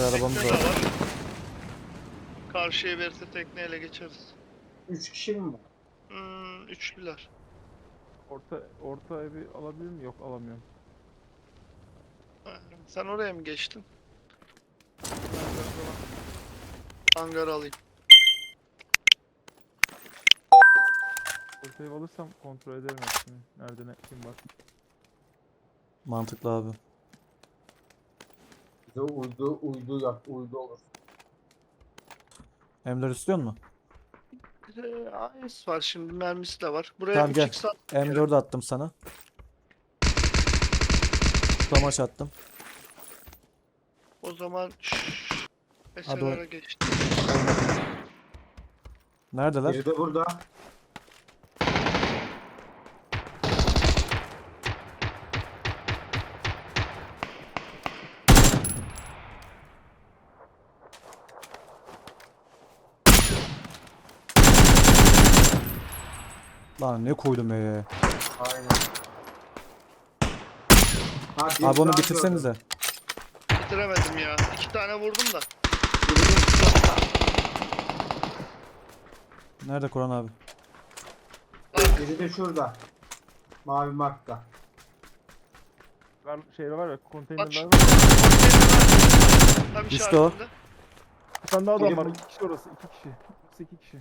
Beyler arabamız Tekne var. de var. Karşıya verirse tekneyle geçeriz. Üç kişi mi var? Hmm, üçlüler. Orta orta evi alabilir miyim? Yok alamıyorum. Sen oraya mı geçtin? Hangar alayım. Orta ev alırsam kontrol ederim hepsini. Nerede ne kim var. Mantıklı abi. Bize uydu, uydu yap, uydu olur. M4 istiyor musun? Bir de AES var şimdi mermisi de var. Buraya Tamam, gel. 3x at. M4 attım sana. Tutamaç attım. O zaman şşş. SLR'a geçtim. Neredeler? Biri de burada. Lan ne koydum be. Aynen. Ha, bir Abi onu daha bitirsenize. gördüm. Bitiremedim ya. İki tane vurdum da. Nerede Koran abi? Biri de şurada. Mavi markta. Var, şey var ya konteynerler var. Tam Düştü işaretinde. Bir tane daha adam var. İki kişi orası. iki kişi. İkisi iki kişi.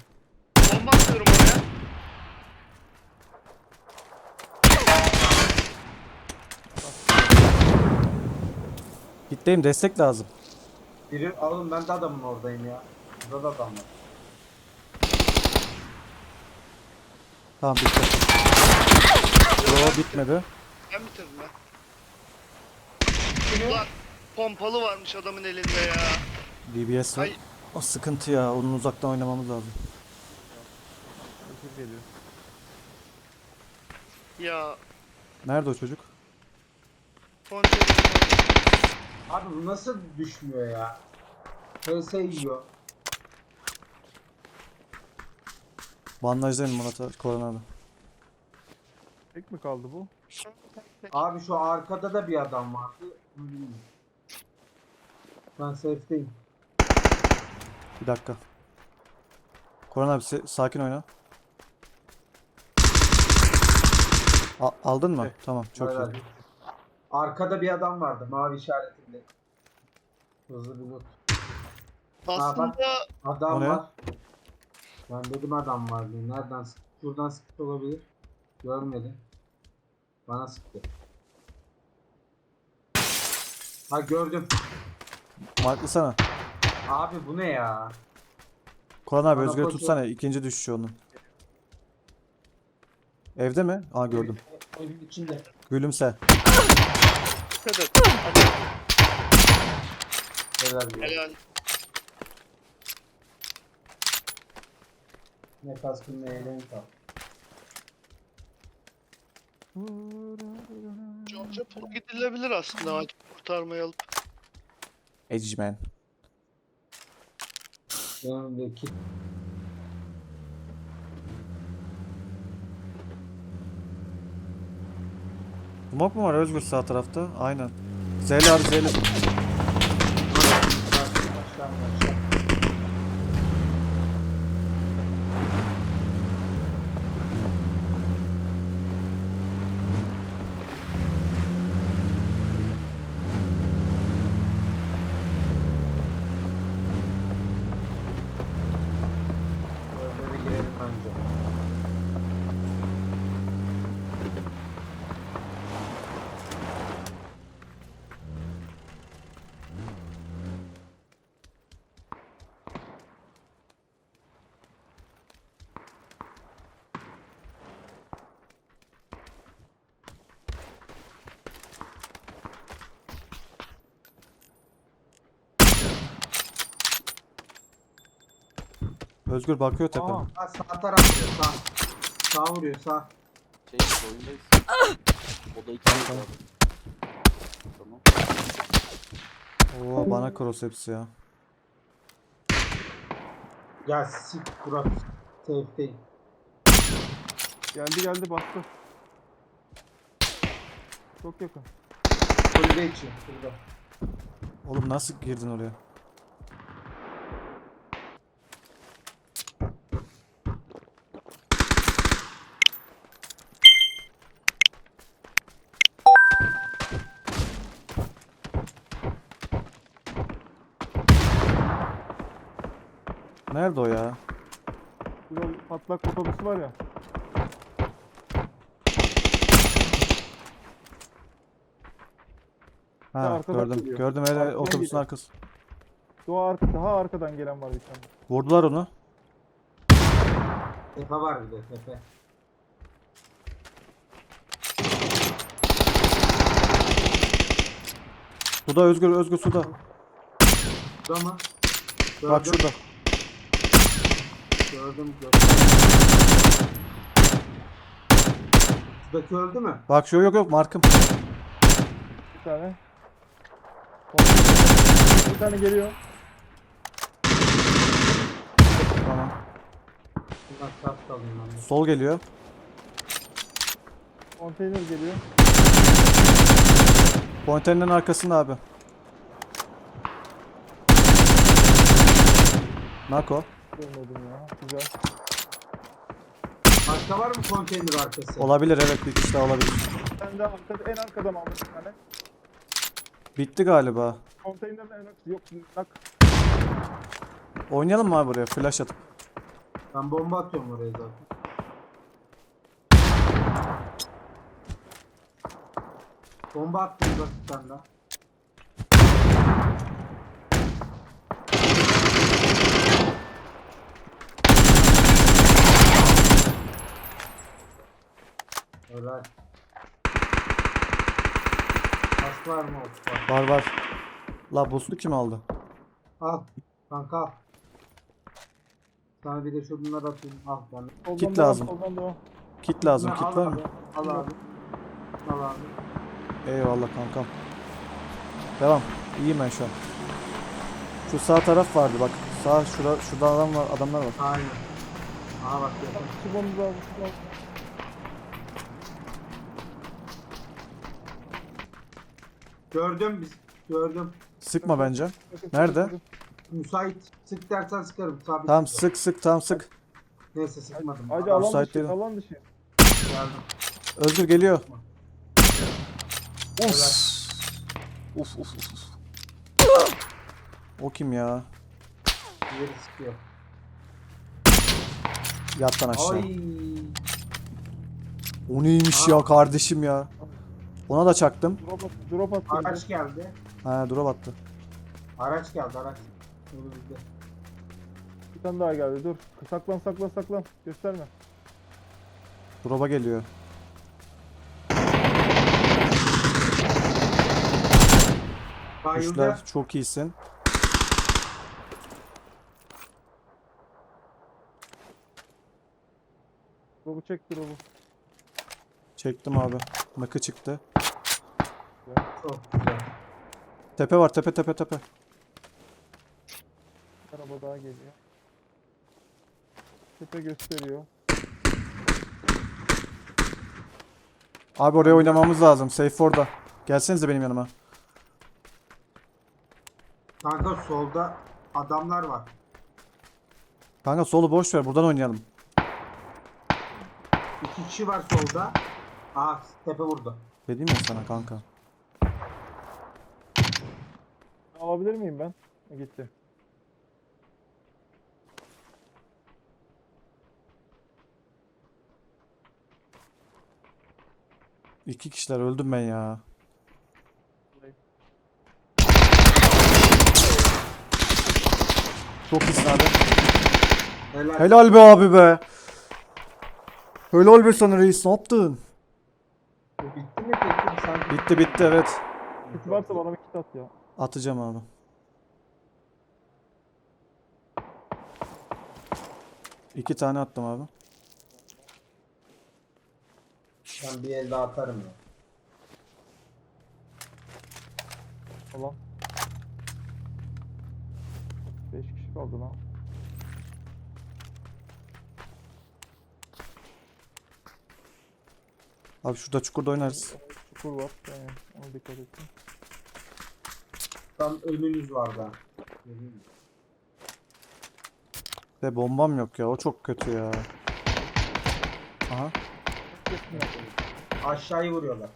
Bomba atıyorum oraya. Gitteyim destek lazım. Biri alın ben de adamın oradayım ya. Burada da adam var. Tamam bitti. Yo bitmedi. Ben bitirdim ben. Ulan pompalı varmış adamın elinde ya. DBS var. Ay. O sıkıntı ya. Onun uzaktan oynamamız lazım. Öküz geliyor. Ya Nerede o çocuk? konteyner. Abi bu nasıl düşmüyor ya? HS yiyor. Bandajdayım Murat Koran abi. Tek mi kaldı bu? Abi şu arkada da bir adam vardı. Ben safe'deyim. Bir dakika. Koran abi se- sakin oyna. A- aldın mı? Evet. Tamam çok Herhalde. iyi. Arkada bir adam vardı mavi işaretinde. Hızlı bir loot. Aslında Adam O ne? var. Ben dedim adam var diye. Nereden sıktı? Şuradan sıktı olabilir. Görmedim. Bana sıktı. Ha gördüm. Marklısana. Abi bu ne ya? Koran abi Bana Özgür'ü koşuyor. tutsana. ikinci düşüşü onun. Evde mi? Aa gördüm. Evin içinde. Gülümse. dikkat et. Helal ya. Helal. Ne kaskın ne eğlen kal. Georgia Pool gidilebilir aslında acil kurtarmayı alıp. Edgeman. Yanımdaki. Smoke mu var Özgür sağ tarafta? Aynen. Z'li abi Z'li. Aşağı aşağı. Böyle bir girelim bence. Özgür bakıyor tepe. Aa. Ha, sağ taraf vuruyor sağ. Sağ vuruyor sağ. Şey oyundayız. O da iki Tamam, Tamam. Oo bana cross hepsi ya. Gel sik Burak. Safe'deyim. Geldi geldi bastı. Çok yakın. Kulübe için. Kulübe. Oğlum nasıl girdin oraya? Nerede o ya? Burada patlak otobüsü var ya. Ha arkadan gördüm. geliyor. Gördüm hele Arkadan otobüsün geliyor. arkası. Doğa arka, daha arkadan gelen var bir tane. Vurdular onu. Tepe var bir de tepe. Suda Özgür Özgür suda. Şurada mı? Gördüm, Bak şurada. Gördüm gördüm. Şuradaki öldü mü? Bak şu yok yok markım. Bir tane. Bir tane geliyor. Tamam. Şuradan kart alayım ben de. Sol geliyor. Konteyner geliyor. Konteynerin arkasında abi. Nako. Görmedim ya. Güzel. Başka var mı konteyner arkası? Olabilir evet bir kişi daha olabilir. Ben de arkada, en arkadan aldım bir tane. Bitti galiba. Konteynerin en arkası. Yok nak. Oynayalım mı abi buraya flash atıp? Ben bomba atıyorum oraya zaten. Bomba attım bak bir tane daha. Helal. Kask var mı? Var. Var var. La boost'u kim aldı? Al. Kanka al. Sana bir de şunları atayım. Al ben. Soldan Kit lazım. Soldan. Kit lazım. Kit var mı? Al abi. Al abi. Eyvallah kankam. Devam. İyiyim ben şu an. Şu sağ taraf vardı bak. Sağ şurada şurada adam var, adamlar var. Aynen. Aha bak yakın. Al. çıbomuzu al. Gördüm biz. Gördüm. Sıkma bence. Nerede? Müsait. Sık dersen sıkarım. Sabit Tamam sık sık tamam sık. Neyse sıkmadım. Adam alan müsait dışı. değilim. Alan dışı. geldi. Özgür geliyor. Helal. Uf uf uf. uf. O kim ya? Diğeri sıkıyor. Yat lan aşağı. Ay. O neymiş ya kardeşim ya. Ona da çaktım. Drop at. Drop at. Araç geldi. Ha drop attı. Araç geldi araç. Önümüzde. Bir tane daha geldi. Dur. Saklan saklan saklan. Gösterme. Drop'a geliyor. Bayıldı. Kuşlar çok iyisin. Drop'u çek drop'u. Çektim abi. Nakı çıktı. Çok güzel. Tepe var tepe tepe tepe. Araba daha geliyor. Tepe gösteriyor. Abi oraya oynamamız lazım. Safe orada. Gelsenize benim yanıma. Kanka solda adamlar var. Kanka solu boş ver buradan oynayalım. İki kişi var solda. Aha tepe vurdu. Dedim ya sana kanka. Alabilir miyim ben? Gitti. İki kişiler öldüm ben ya. Çok iyisin abi. Helal. Helal be abi be. Helal be sana reis ne yaptın? Bitti mi Bitti bitti evet. Kit varsa bana bir kit at ya. Atacağım abi. İki tane attım abi. Ben bir el daha atarım ya. Alan. 5 kişi kaldı lan. Abi şurada çukurda oynarız. Çukur var. Yani ona dikkat edin. Tam önünüz var da. De bombam yok ya o çok kötü ya. Aha. Aşağıyı vuruyorlar.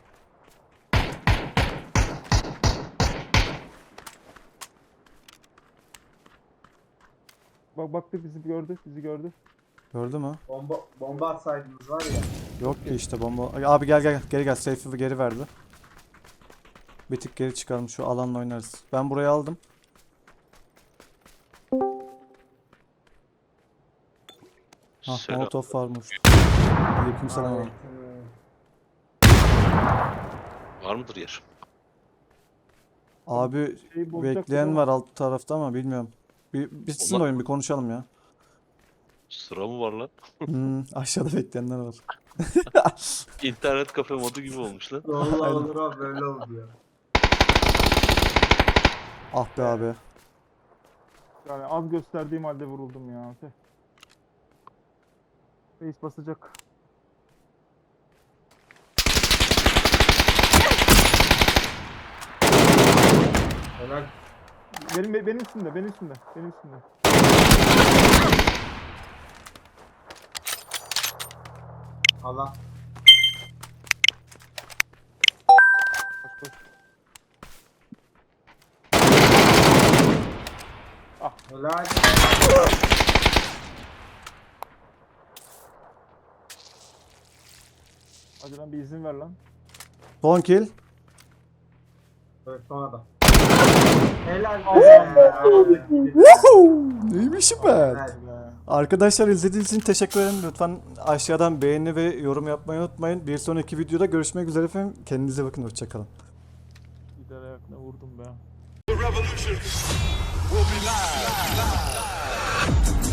Bak baktı bizi gördü, bizi gördü. Gördü mü? Bomba, bomba atsaydınız var ya. Yok ki işte bomba. Abi gel gel geri gel. Safe'i geri verdi. Bir tık geri çıkalım şu alanla oynarız. Ben burayı aldım. Ha Selam. molotof varmış. Aleykümselam. abi. Var mıdır yer? Abi bozacak bekleyen var alt tarafta ama bilmiyorum. Bir bitsin Onlar- oyun bir konuşalım ya. Sıra mı var lan? Hmm, aşağıda bekleyenler var. İnternet kafe modu gibi olmuş lan. Vallahi Aynen. olur abi böyle oldu ya. Ah be abi. Yani az gösterdiğim halde vuruldum ya. Reis basacak. Helal. Benim benim üstümde, benim üstümde, benim üstümde. Allah. Helal. Hadi lan bir izin ver lan. Son kill. Evet sonra da. Helal. Be. Woohoo! Neymişim ben? Helal. Be. Arkadaşlar izlediğiniz için teşekkür ederim. Lütfen aşağıdan beğeni ve yorum yapmayı unutmayın. Bir sonraki videoda görüşmek üzere efendim. Kendinize bakın. Hoşçakalın. The revolution will be live. live. live.